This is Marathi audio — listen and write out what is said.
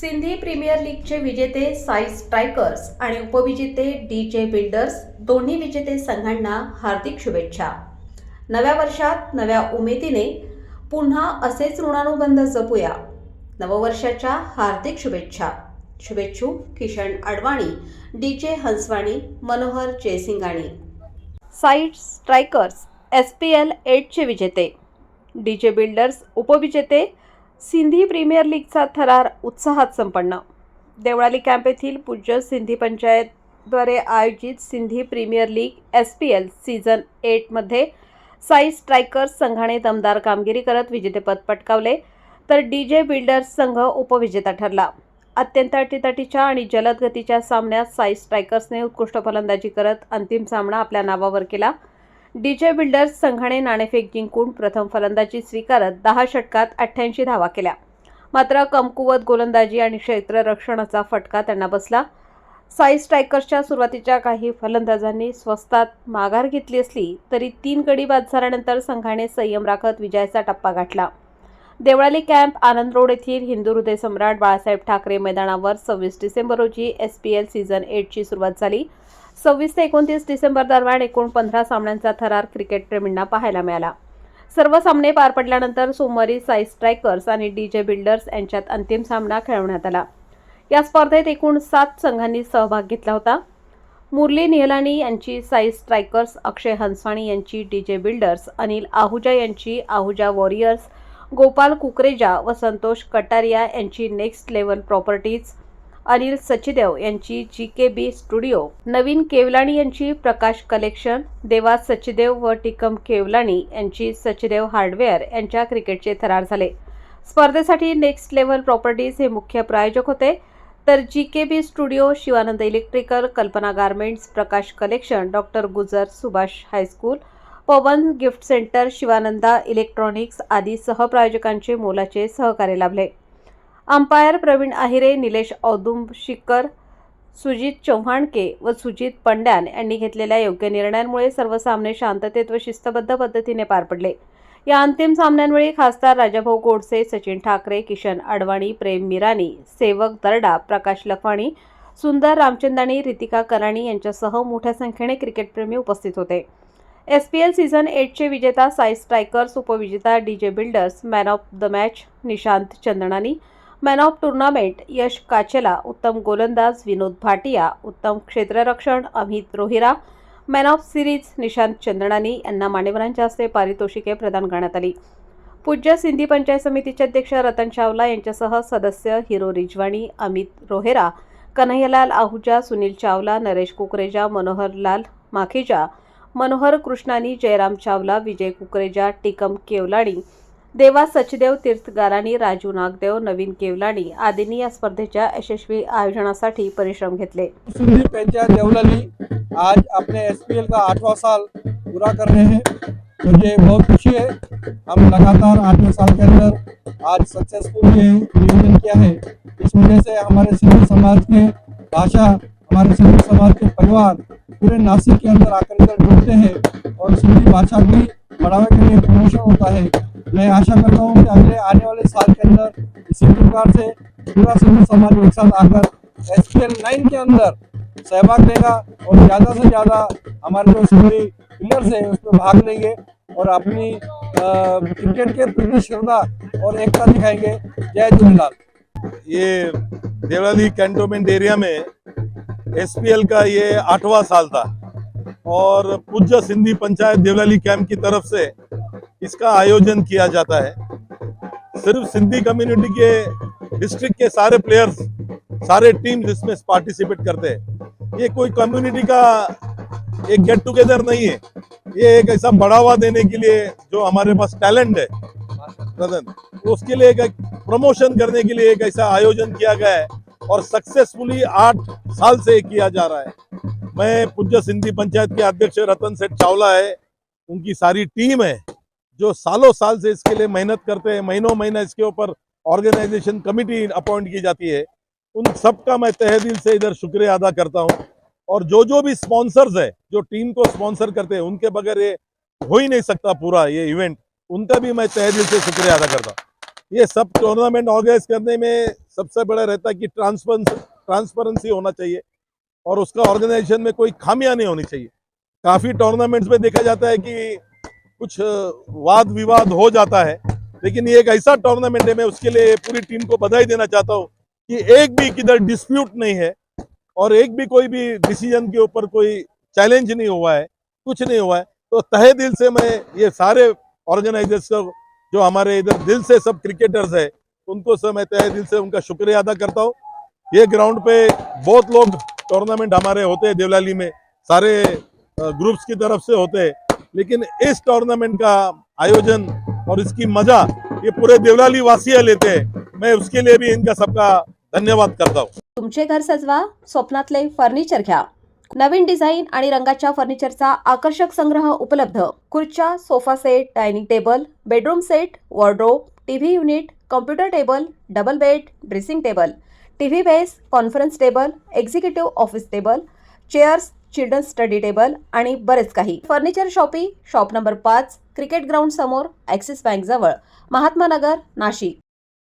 सिंधी प्रीमियर लीगचे विजेते साई स्ट्रायकर्स आणि उपविजेते डी जे बिल्डर्स दोन्ही विजेते संघांना हार्दिक शुभेच्छा. नव्या वर्षात नव्या उमेदीने पुन्हा असेच ऋणानुबंध जपूया. नववर्षाच्या हार्दिक शुभेच्छा. शुभेच्छू किशन अडवाणी डी जे हंसवाणी मनोहर जयसिंगाणी. साईट स्ट्रायकर्स एस पी एल एटचे विजेते. डी जे बिल्डर्स उपविजेते सिंधी प्रीमियर लीगचा थरार उत्साहात संपन्न. देवळाली कॅम्प येथील पूज्य सिंधी पंचायतद्वारे आयोजित Sindhi premier league S P L season एटमध्ये Sai strikers संघाने दमदार कामगिरी करत विजेतेपद पटकावले तर डी जे बिल्डर्स संघ उपविजेता ठरला. अत्यंत अटीतटीच्या आणि जलद गतीच्या सामन्यात साई स्ट्रायकर्सने उत्कृष्ट फलंदाजी करत अंतिम सामना आपल्या नावावर केला. डीजे बिल्डर्स संघाने नाणेफेक जिंकून प्रथम फलंदाजी स्वीकारत दहा षटकात अठ्ठ्याऐंशी धावा केल्या. मात्र कमकुवत गोलंदाजी आणि क्षेत्ररक्षणाचा फटका त्यांना बसला. साई स्ट्रायकर्सच्या सुरुवातीच्या काही फलंदाजांनी स्वस्तात माघार घेतली असली तरी तीन गडी बाद झाल्यानंतर संघाने संयम राखत विजयाचा टप्पा गाठला. देवळाली कॅम्प आनंद रोड येथील हिंदू हृदय सम्राट बाळासाहेब ठाकरे मैदानावर सव्वीस डिसेंबर रोजी एस पी एल सीझन एटची सुरुवात झाली. सव्वीस ते एकोणतीस डिसेंबर दरम्यान एकूण पंधरा सामन्यांचा थरार क्रिकेटप्रेमींना पाहायला मिळाला. सर्व सामने पार पडल्यानंतर सोमवारी साई स्ट्रायकर्स आणि डी जे बिल्डर्स यांच्यात अंतिम सामना खेळवण्यात आला. या स्पर्धेत एकूण सात संघांनी सहभाग घेतला होता. मुरली निहलानी यांची साई स्ट्रायकर्स अक्षय हंसवाणी यांची D J builders Anil Ahuja यांची आहुजा वॉरियर्स गोपाल कुकरेजा व संतोष कटारिया यांची next level properties Anil Sachdev यांची जी के बी स्टुडिओ. नवीन केवलाणी यांची प्रकाश कलेक्शन देवा सचिदेव व टिकम केवलाणी यांची सचिदेव हार्डवेअर यांच्या क्रिकेटचे थरार झाले. स्पर्धेसाठी नेक्स्ट लेव्हल प्रॉपर्टीज हे मुख्य प्रायोजक होते. तर G K B studio Shivanand electrical Kalpana garments Prakash collection doctor Gujar Subhash high school Pavan gift centre Shivananda electronics आदी सहप्रायोजकांचे मोलाचे सहकार्य लाभले. अंपायर प्रवीण आहिरे निलेश औदुंबशिकर सुजित चव्हाणके व सुजित पंड्यान यांनी घेतलेल्या योग्य निर्णयांमुळे सर्व सामने शांततेत व शिस्तबद्ध पद्धतीने पार पडले. या अंतिम सामन्यांवेळी खासदार राजाभाऊ गोडसे सचिन ठाकरे किशन अडवाणी प्रेम मिरानी सेवक दर्डा प्रकाश लखवाणी सुंदर रामचंदानी रितिका कराणी यांच्यासह मोठ्या संख्येने क्रिकेटप्रेमी उपस्थित होते. एस पी एल सीझन एटचे विजेता साई स्ट्रायकर्स उपविजेता D J builders man of the match Nishant Chandnani man of tournament Yash Kachela उत्तम गोलंदाज विनोद भाटिया उत्तम क्षेत्ररक्षण Amit Rohira man of series Nishant Chandranani यांना मान्यवरांच्या हस्ते पारितोषिके प्रदान करण्यात आली. पूज्य सिंधी पंचायत समितीचे अध्यक्ष रतन चावला यांच्यासह सदस्य हिरो रिजवाणी अमित रोहेरा कन्हैयालाल आहुजा सुनील चावला नरेश कुकरेजा मनोहरलाल माखीजा मनोहर कृष्णानी जयराम चावला विजय कुकरेजा टिकम केवलाणी देवा सचदेव तीर्थगारांनी राजू नागदेव नवीन केवलाणी आदींनी या स्पर्धेच्या यशस्वी आयोजनासाठी परिश्रम घेतले. सिंधी पंचायत देवलाली आज अपने एल का आठवां साल पूरा कर रहे हैं मुझे म्हणजे बहुत खुशी है हम लगातार आठवें साल के अंदर आज सक्सेसफुल ये नियोजन किया है. इस वजह से हमारे सिंधु समाज के भाषा हमारे सिंधु समाज के परिवार पूरे नासिक के अंदर आकर कर जुड़ते हैं और सिंधी भाषा की बढ़ावे के लिए प्रमोशन होता है। मैं आशा करता हूँ कि अगले आने वाले साल के अंदर इसी प्रकार से पूरा सिंधी समाज एक साथ आकर एस पी एल नाइन के अंदर सहभाग लेगा और ज़्यादा से ज़्यादा हमारे जो सिंधी प्लेयर्स हैं, उसमें भाग लेंगे और अपनी क्रिकेट के प्रति श्रद्धा और एकता दिखाएँगे। जय झूलेलाल ये देवलाली कैंटोनमेंट एरिया में एसपीएल का ये आठवां साल था। और पूज्य सिंधी पंचायत देवलाली कैंप की तरफ़ से इसका आयोजन किया जाता है। सिर्फ़ सिंधी कम्युनिटी के डिस्ट्रिक्ट के सारे प्लेयर्स सारे टीम्स इसमें पार्टिसिपेट करते हैं, ये कोई कम्युनिटी का एक गेट टुगेदर नहीं है। ये एक ऐसा बढ़ावा देने के लिए जो हमारे पास टैलेंट है रतन उसके लिए एक प्रमोशन करने के लिए एक ऐसा आयोजन किया गया है और सक्सेसफुली आठ साल से किया जा रहा है। मैं पूज्य सिंधी पंचायत के अध्यक्ष रतन सेठ चावला है। उनकी सारी टीम है, जो सालों साल से इसके लिए मेहनत करते हैं। महीनों महीना इसके ऊपर ऑर्गेनाइजेशन कमिटी अपॉइंट की जाती है। उन सबका मैं तहे दिल से इधर शुक्रिया अदा करता हूँ। और जो जो भी स्पॉन्सर्स है, जो टीम को स्पॉन्सर करते हैं, उनके बगैर ये हो ही नहीं सकता पूरा ये इवेंट। उनका भी मैं तहे दिल से शुक्रिया अदा करता हूँ। ये सब टूर्नामेंट ऑर्गेनाइज करने में सबसे बड़ा रहता है कि ट्रांसपेरेंसी होना चाहिए। और उसका ऑर्गेनाइजेशन में कोई खामियाँ नहीं होनी चाहिए। काफ़ी टूर्नामेंट्स में देखा जाता है कि कुछ वाद विवाद हो जाता है, लेकिन ये एक ऐसा टूर्नामेंट है, मैं उसके लिए पूरी टीम को बधाई देना चाहता हूँ कि एक भी किधर डिस्प्यूट नहीं है और एक भी कोई भी डिसीज़न के ऊपर कोई चैलेंज नहीं हुआ है, कुछ नहीं हुआ है। तो तहे दिल से मैं ये सारे ऑर्गेनाइजर्स को, जो हमारे इधर दिल से सब क्रिकेटर्स है, उनको सब मैं तहे दिल से उनका शुक्रिया अदा करता हूँ। ये ग्राउंड पे बहुत लोग टूर्नामेंट हमारे होते हैं देवलाली में सारे ग्रुप्स की तरफ से होते लेकिन इस टूर्नामेंट का आयोजन और इसकी मजा ये पूरे देवलाली वासिया लेते हैं। मैं उसके लिए भी इनका सबका धन्यवाद करता हूँ। तुमचे घर सजवा स्वप्नातले फर्निचर घ्या। नवीन डिझाईन आणि रंगाच्या फर्निचरचा आकर्षक संग्रह उपलब्ध। खुर्च्या sofa set dining table bedroom set wardrobe TV unit computer table double bed dressing table T V base conference table executive office table chairs children study table आणि बरेच काही. फर्निचर शॉपी शॉप नंबर पाच क्रिकेट ग्राउंड समोर ॲक्सिस बँक जवळ. महात्मा नगर नाशिक.